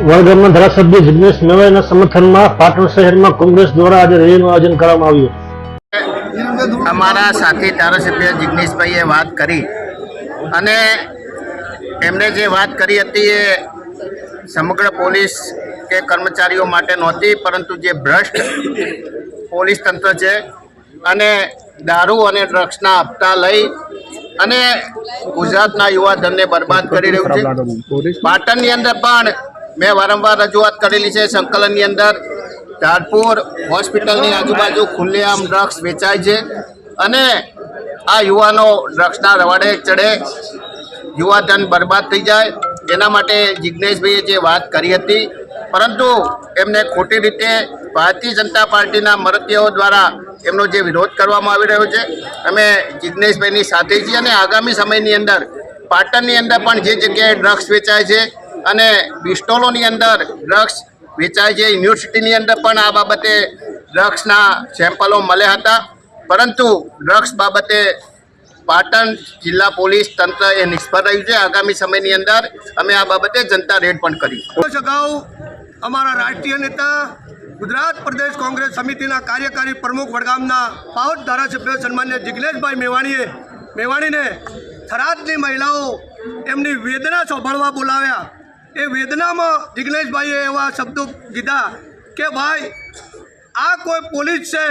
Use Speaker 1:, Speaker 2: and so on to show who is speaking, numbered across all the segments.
Speaker 1: વડગામના ધારાસભ્ય જિગ્નેશ મેવાઈના સમર્થનમાં પાટણ શહેરમાં કોંગ્રેસ દ્વારા આજે રેલીનું આયોજન કરવામાં આવ્યું.
Speaker 2: અમારા સાથી ધારાસભ્ય જિગ્નેશભાઈએ વાત કરી અને એમણે જે વાત કરી હતી એ સમગ્ર પોલીસ કે કર્મચારીઓ માટે નહોતી પરંતુ જે ભ્રષ્ટ પોલીસ તંત્ર છે અને દારૂ અને ડ્રગ્સના હપ્તા લઈ અને ગુજરાતના યુવાધનને બરબાદ કરી રહ્યું છે. પાટણની અંદર પણ મેં વારંવાર રજૂઆત કરેલી છે સંકલનની અંદર. ધારપુર હોસ્પિટલની આજુબાજુ ખુલ્લેઆમ ડ્રગ્સ વેચાય છે અને આ યુવાનો ડ્રગ્સના રવાડે ચડે. યુવાધન બરબાદ થઈ જાય. એના માટે જિજ્ઞેશભાઈએ જે વાત કરી હતી, પરંતુ એમને ખોટી રીતે ભારતીય જનતા પાર્ટીના મરતીઓ દ્વારા એમનો જે વિરોધ કરવામાં આવી રહ્યો છે, અમે જિજ્ઞેશભાઈની સાથે છીએ અને આગામી સમયની અંદર પાટણની અંદર પણ જે જગ્યાએ ડ્રગ્સ વેચાય છે અને બિસ્ટોલોની અંદર ડ્રગ્સ વેચાય છે. યુનિવર્સિટીની અંદર પણ આ બાબતે ડ્રગ્સના સેમ્પલો મળ્યા હતા. પરંતુ ડ્રગ્સ બાબતે પાટણ જિલ્લા પોલીસ તંત્ર એ નિષ્ફળ રહ્યું છે. આગામી સમયની અંદર અમે આ બાબતે જનતા રેડ પણ કરી.
Speaker 3: અગાઉ અમારા રાષ્ટ્રીય નેતા, ગુજરાત પ્રદેશ કોંગ્રેસ સમિતિના કાર્યકારી પ્રમુખ વડગામના પાવત ધારાસભ્ય સન્માન્ય જિગ્નેશભાઈ મેવાણીએ, મેવાણીને થરાદની મહિલાઓ એમની વેદના સાંભળવા બોલાવ્યા. એ વેદનામાં જિગ્નેશભાઈએ એવા શબ્દો કીધા કે ભાઈ, આ કોઈ પોલીસ છે.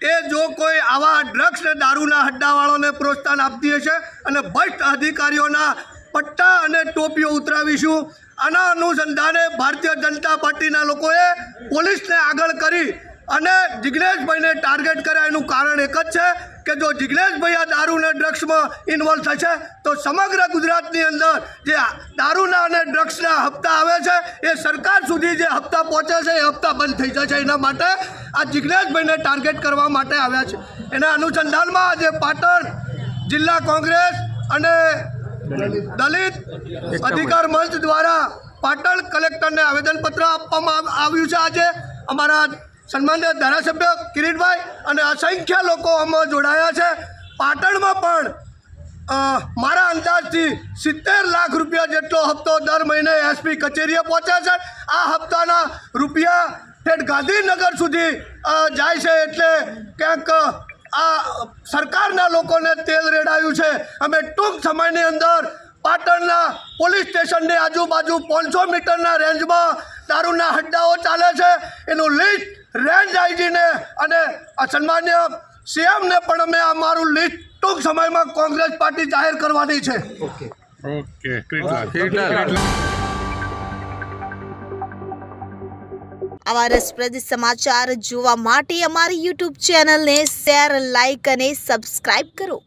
Speaker 3: એ જો કોઈ આવા ડ્રગ્સ ને દારૂના હડ્ડાવાળોને પ્રોત્સાહન આપતી હશે અને ભ્રષ્ટ અધિકારીઓના પટ્ટા અને ટોપીઓ ઉતરાવીશું, આના અનુસંધાને ભારતીય જનતા પાર્ટીના લોકોએ પોલીસને આગળ કરી અને જિગ્નેશભાઈને ટાર્ગેટ કર્યા. એનું કારણ એક જ છે કે જો જિગ્નેશભાઈ આ દારૂ અને ડ્રગ્સમાં ઇન્વોલ્વ થશે તો સમગ્ર ગુજરાતની અંદર જે દારૂના અને ડ્રગ્સના હપ્તા આવે છે, એ સરકાર સુધી જે હપ્તા પહોંચે છે, એ હપ્તા બંધ થઈ જશે એના માટે આ જિગ્નેશભાઈને ટાર્ગેટ કરવા માટે આવ્યા છે. એના અનુસંધાનમાં આજે પાટણ જિલ્લા કોંગ્રેસ અને દલિત અધિકાર મંચ દ્વારા પાટણ કલેક્ટરને આવેદનપત્ર આપવામાં આવ્યું છે. આજે અમારા સન્માન્ય ધારાસભ્ય કિરીટભાઈ અને અસંખ્ય લોકો આમાં જોડાયા છે. પાટણમાં પણ મારા અંદાજથી સિત્તેર લાખ રૂપિયા જેટલો હપ્તો દર મહિને એસપી કચેરીએ પહોંચે છે. આ હપ્તાના રૂપિયા ઠેઠ ગાંધીનગર સુધી જાય છે એટલે ક્યાંક આ સરકારના લોકોને તેલ રેડાયું છે. અમે ટૂંક સમયની અંદર પાટણના પોલીસ સ્ટેશનની આજુબાજુ પાંચસો મીટરના રેન્જમાં દારૂના હડ્ડાઓ ચાલે છે. એનું લિસ્ટ રેન્જ આઈજીને અને આ સન્માન્ય સીએમને પણ અમે અમારું લિસ્ટ ટૂંક સમયમાં કોંગ્રેસ પાર્ટી જાહેર કરવાની છે.
Speaker 4: આવા રસપ્રદ સમાચાર જોવા માટે અમારી યુટ્યુબ ચેનલને શેર લાઇક અને સબસ્ક્રાઇબ કરો.